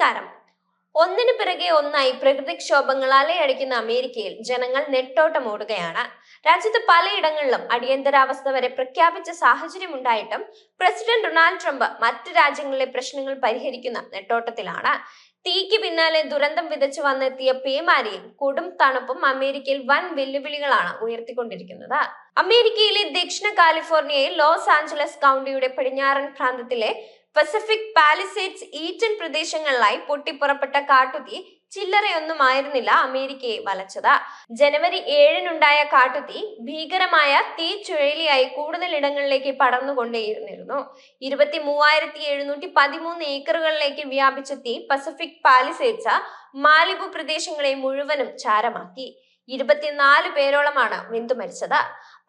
നമസ്കാരം. ഒന്നിനു പിറകെ ഒന്നായി പ്രകൃതിക്ഷോഭങ്ങൾ അലയടിക്കുന്ന അമേരിക്കയിൽ ജനങ്ങൾ നെട്ടോട്ടം ഓടുകയാണ്. രാജ്യത്ത് പലയിടങ്ങളിലും അടിയന്തരാവസ്ഥ വരെ പ്രഖ്യാപിച്ച സാഹചര്യമുണ്ടായിട്ടും പ്രസിഡന്റ് ഡൊണാൾഡ് ട്രംപ് മറ്റു രാജ്യങ്ങളിലെ പ്രശ്നങ്ങൾ പരിഹരിക്കുന്ന നെട്ടോട്ടത്തിലാണ്. തീക്ക് പിന്നാലെ ദുരന്തം വിതച്ചു വന്നെത്തിയ പേമാരിയും കൊടും തണുപ്പും അമേരിക്കയിൽ വൻ വെല്ലുവിളികളാണ് ഉയർത്തിക്കൊണ്ടിരിക്കുന്നത്. അമേരിക്കയിലെ ദക്ഷിണ കാലിഫോർണിയയിൽ ലോസ് ആഞ്ചലസ് കൗണ്ടിയുടെ പടിഞ്ഞാറൻ പ്രാന്തത്തിലെ പസഫിക് പാലിസേറ്റ്സ് ഈറ്റൻ പ്രദേശങ്ങളിലായി പൊട്ടിപ്പുറപ്പെട്ട കാട്ടുതീ ചില്ലറയൊന്നുമായിരുന്നില്ല അമേരിക്കയെ വലച്ചത്. ജനുവരി ഏഴിനുണ്ടായ കാട്ടുതീ ഭീകരമായ തീ ചുഴലിയായി കൂടുതൽ ഇടങ്ങളിലേക്ക് പടർന്നുകൊണ്ടേയിരുന്നിരുന്നു. ഇരുപത്തി മൂവായിരത്തി എഴുന്നൂറ്റി പതിമൂന്ന് ഏക്കറുകളിലേക്ക് വ്യാപിച്ച തീ പസഫിക് പാലിസേറ്റ്സ് മാലിബു പ്രദേശങ്ങളെ മുഴുവനും ചാരമാക്കി. ഇരുപത്തിനാല് പേരോളമാണ് വിന്ദു മരിച്ചത്.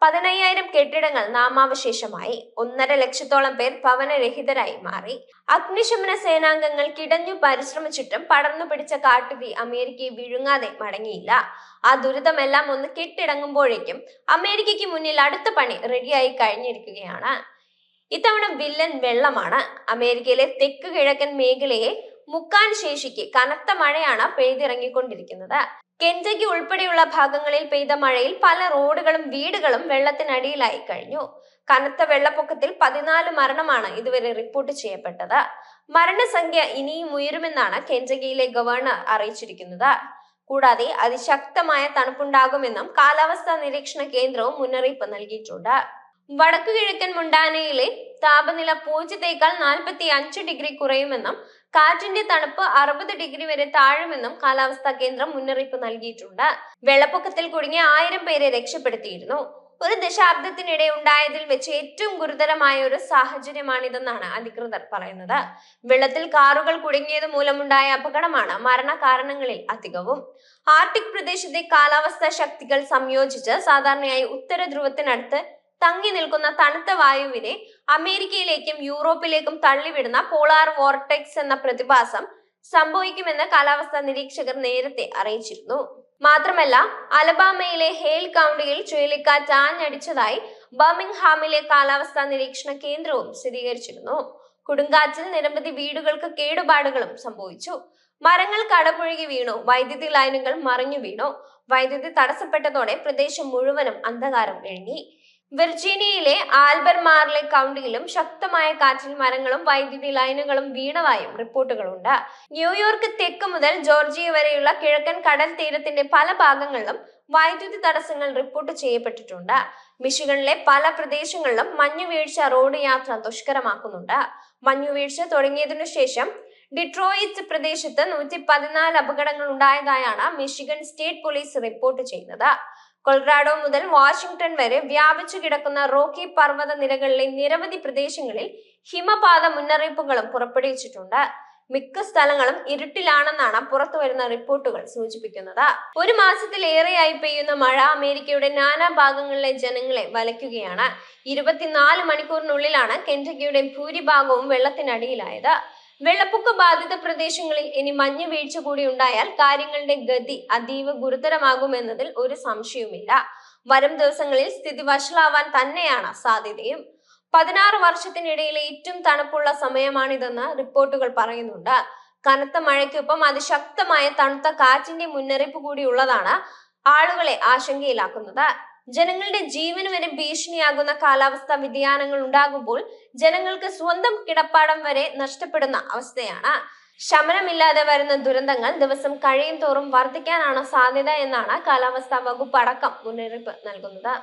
പതിനയ്യായിരം കെട്ടിടങ്ങൾ നാമാവശേഷമായി. ഒന്നര ലക്ഷത്തോളം പേർ ഭവനരഹിതരായി മാറി. അഗ്നിശമന സേനാംഗങ്ങൾ കിടഞ്ഞു പരിശ്രമിച്ചിട്ടും പടർന്നു പിടിച്ച കാട്ടുതീ അമേരിക്കയെ വിഴുങ്ങാതെ മടങ്ങിയില്ല. ആ ദുരിതമെല്ലാം ഒന്ന് കെട്ടിടങ്ങുമ്പോഴേക്കും അമേരിക്കയ്ക്ക് മുന്നിൽ അടുത്ത പണി റെഡിയായി കഴിഞ്ഞിരിക്കുകയാണ്. ഇത്തവണ വില്ലൻ വെള്ളമാണ്. അമേരിക്കയിലെ തെക്ക് കിഴക്കൻ മേഖലയെ മുക്കാൻ ശേഷിക്ക് കനത്ത മഴയാണ് പെയ്തിറങ്ങിക്കൊണ്ടിരിക്കുന്നത്. കെന്റക്കി ഉൾപ്പെടെയുള്ള ഭാഗങ്ങളിൽ പെയ്ത മഴയിൽ പല റോഡുകളും വീടുകളും വെള്ളത്തിനടിയിലായി കഴിഞ്ഞു. കനത്ത വെള്ളപ്പൊക്കത്തിൽ പതിനാല് മരണമാണ് ഇതുവരെ റിപ്പോർട്ട് ചെയ്യപ്പെട്ടത്. മരണസംഖ്യ ഇനിയും ഉയരുമെന്നാണ് കെന്റക്കിയിലെ ഗവർണർ അറിയിച്ചിരിക്കുന്നത്. കൂടാതെ അതിശക്തമായ തണുപ്പുണ്ടാകുമെന്നും കാലാവസ്ഥാ നിരീക്ഷണ കേന്ദ്രവും മുന്നറിയിപ്പ് നൽകിയിട്ടുണ്ട്. വടക്കു കിഴക്കൻ മുണ്ടാനയിലെ താപനില പൂജ്യത്തേക്കാൾ നാൽപ്പത്തി അഞ്ച് ഡിഗ്രി കുറയുമെന്നും കാറ്റിന്റെ തണുപ്പ് അറുപത് ഡിഗ്രി വരെ താഴുമെന്നും കാലാവസ്ഥാ കേന്ദ്രം മുന്നറിയിപ്പ് നൽകിയിട്ടുണ്ട്. വെള്ളപ്പൊക്കത്തിൽ കുടുങ്ങിയ ആയിരം പേരെ രക്ഷപ്പെടുത്തിയിരുന്നു. ഒരു ദശാബ്ദത്തിനിടെ ഉണ്ടായതിൽ വെച്ച് ഏറ്റവും ഗുരുതരമായ ഒരു സാഹചര്യമാണിതെന്നാണ് അധികൃതർ പറയുന്നത്. വെള്ളത്തിൽ കാറുകൾ കുടുങ്ങിയത് മൂലമുണ്ടായ അപകടമാണ് മരണകാരണങ്ങളിൽ അധികവും. ആർട്ടിക് പ്രദേശത്തെ കാലാവസ്ഥാ ശക്തികൾ സംയോജിച്ച് സാധാരണയായി ഉത്തര ധ്രുവത്തിനടുത്ത് തങ്ങി നിൽക്കുന്ന തണുത്ത വായുവിനെ അമേരിക്കയിലേക്കും യൂറോപ്പിലേക്കും തള്ളിവിടുന്ന പോളാർ വോർട്ടെക്സ് എന്ന പ്രതിഭാസം സംഭവിക്കുമെന്ന് കാലാവസ്ഥാ നിരീക്ഷകർ നേരത്തെ അറിയിച്ചിരുന്നു. മാത്രമല്ല അലബാമയിലെ ഹേൽ കൗണ്ടിയിൽ ചുഴലിക്കാറ്റ് ആഞ്ഞടിച്ചതായി ബർമിംഗ്ഹാമിലെ കാലാവസ്ഥാ നിരീക്ഷണ കേന്ദ്രവും സ്ഥിരീകരിച്ചിരുന്നു. കൊടുങ്കാറ്റിൽ നിരവധി വീടുകൾക്ക് കേടുപാടുകളും സംഭവിച്ചു. മരങ്ങൾ കടപുഴകി വീണു വൈദ്യുതി ലൈനുകൾ മറിഞ്ഞു വീണു. വൈദ്യുതി തടസ്സപ്പെട്ടതോടെ പ്രദേശം മുഴുവനും അന്ധകാരം വിഴുങ്ങി വിർജീനിയയിലെ ആൽബർമാർലെ കൗണ്ടിയിലും ശക്തമായ കാറ്റിൽ മരങ്ങളും വൈദ്യുതി ലൈനുകളും വീണതായും റിപ്പോർട്ടുകളുണ്ട്. ന്യൂയോർക്ക് തെക്ക് മുതൽ ജോർജിയ വരെയുള്ള കിഴക്കൻ കടൽ തീരത്തിന്റെ പല ഭാഗങ്ങളിലും വൈദ്യുതി തടസ്സങ്ങൾ റിപ്പോർട്ട് ചെയ്യപ്പെട്ടിട്ടുണ്ട്. മിഷിഗണിലെ പല പ്രദേശങ്ങളിലും മഞ്ഞുവീഴ്ച റോഡ് യാത്ര ദുഷ്കരമാക്കുന്നുണ്ട്. മഞ്ഞുവീഴ്ച തുടങ്ങിയതിനു ശേഷം ഡിട്രോയിറ്റ് പ്രദേശത്ത് നൂറ്റി പതിനാല് അപകടങ്ങൾ ഉണ്ടായതായാണ് മിഷിഗൺ സ്റ്റേറ്റ് പോലീസ് റിപ്പോർട്ട് ചെയ്യുന്നത്. കൊളറാഡോ മുതൽ വാഷിംഗ്ടൺ വരെ വ്യാപിച്ചു കിടക്കുന്ന റോക്കി പർവത നിരകളിലെ നിരവധി പ്രദേശങ്ങളിൽ ഹിമപാത മുന്നറിയിപ്പുകളും പുറപ്പെടുവിച്ചിട്ടുണ്ട്. മിക്ക സ്ഥലങ്ങളും ഇരുട്ടിലാണെന്നാണ് പുറത്തു വരുന്ന റിപ്പോർട്ടുകൾ സൂചിപ്പിക്കുന്നത്. ഒരു മാസത്തിലേറെയായി പെയ്യുന്ന മഴ അമേരിക്കയുടെ നാനാ ഭാഗങ്ങളിലെ ജനങ്ങളെ വലയ്ക്കുകയാണ്. ഇരുപത്തിനാല് മണിക്കൂറിനുള്ളിലാണ് കെന്റക്കിയുടെ ഭൂരിഭാഗവും വെള്ളത്തിനടിയിലായത്. വെള്ളപ്പൊക്ക ബാധിത പ്രദേശങ്ങളിൽ ഇനി മഞ്ഞ് വീഴ്ച കൂടി ഉണ്ടായാൽ കാര്യങ്ങളുടെ ഗതി അതീവ ഗുരുതരമാകുമെന്നതിൽ ഒരു സംശയവുമില്ല. വരും ദിവസങ്ങളിൽ സ്ഥിതി വഷളാവാൻ തന്നെയാണ് സാധ്യതയും. പതിനാറ് വർഷത്തിനിടയിലെ ഏറ്റവും തണുപ്പുള്ള സമയമാണിതെന്ന് റിപ്പോർട്ടുകൾ പറയുന്നുണ്ട്. കനത്ത മഴയ്ക്കൊപ്പം അതിശക്തമായ തണുത്ത കാറ്റിന്റെ മുന്നറിയിപ്പ് കൂടിയുള്ളതാണ് ആളുകളെ ആശങ്കയിലാക്കുന്നത്. ജനങ്ങളുടെ ജീവന് വരെ ഭീഷണിയാകുന്ന കാലാവസ്ഥാ വ്യതിയാനങ്ങൾ ഉണ്ടാകുമ്പോൾ ജനങ്ങൾക്ക് സ്വന്തം കിടപ്പാടം വരെ നഷ്ടപ്പെടുന്ന അവസ്ഥയാണ്. ശമനമില്ലാതെ വരുന്ന ദുരന്തങ്ങൾ ദിവസം കഴിയും തോറും വർദ്ധിക്കാനാണ് സാധ്യത എന്നാണ് കാലാവസ്ഥാ വകുപ്പ് അടക്കം മുന്നറിയിപ്പ് നൽകുന്നത്.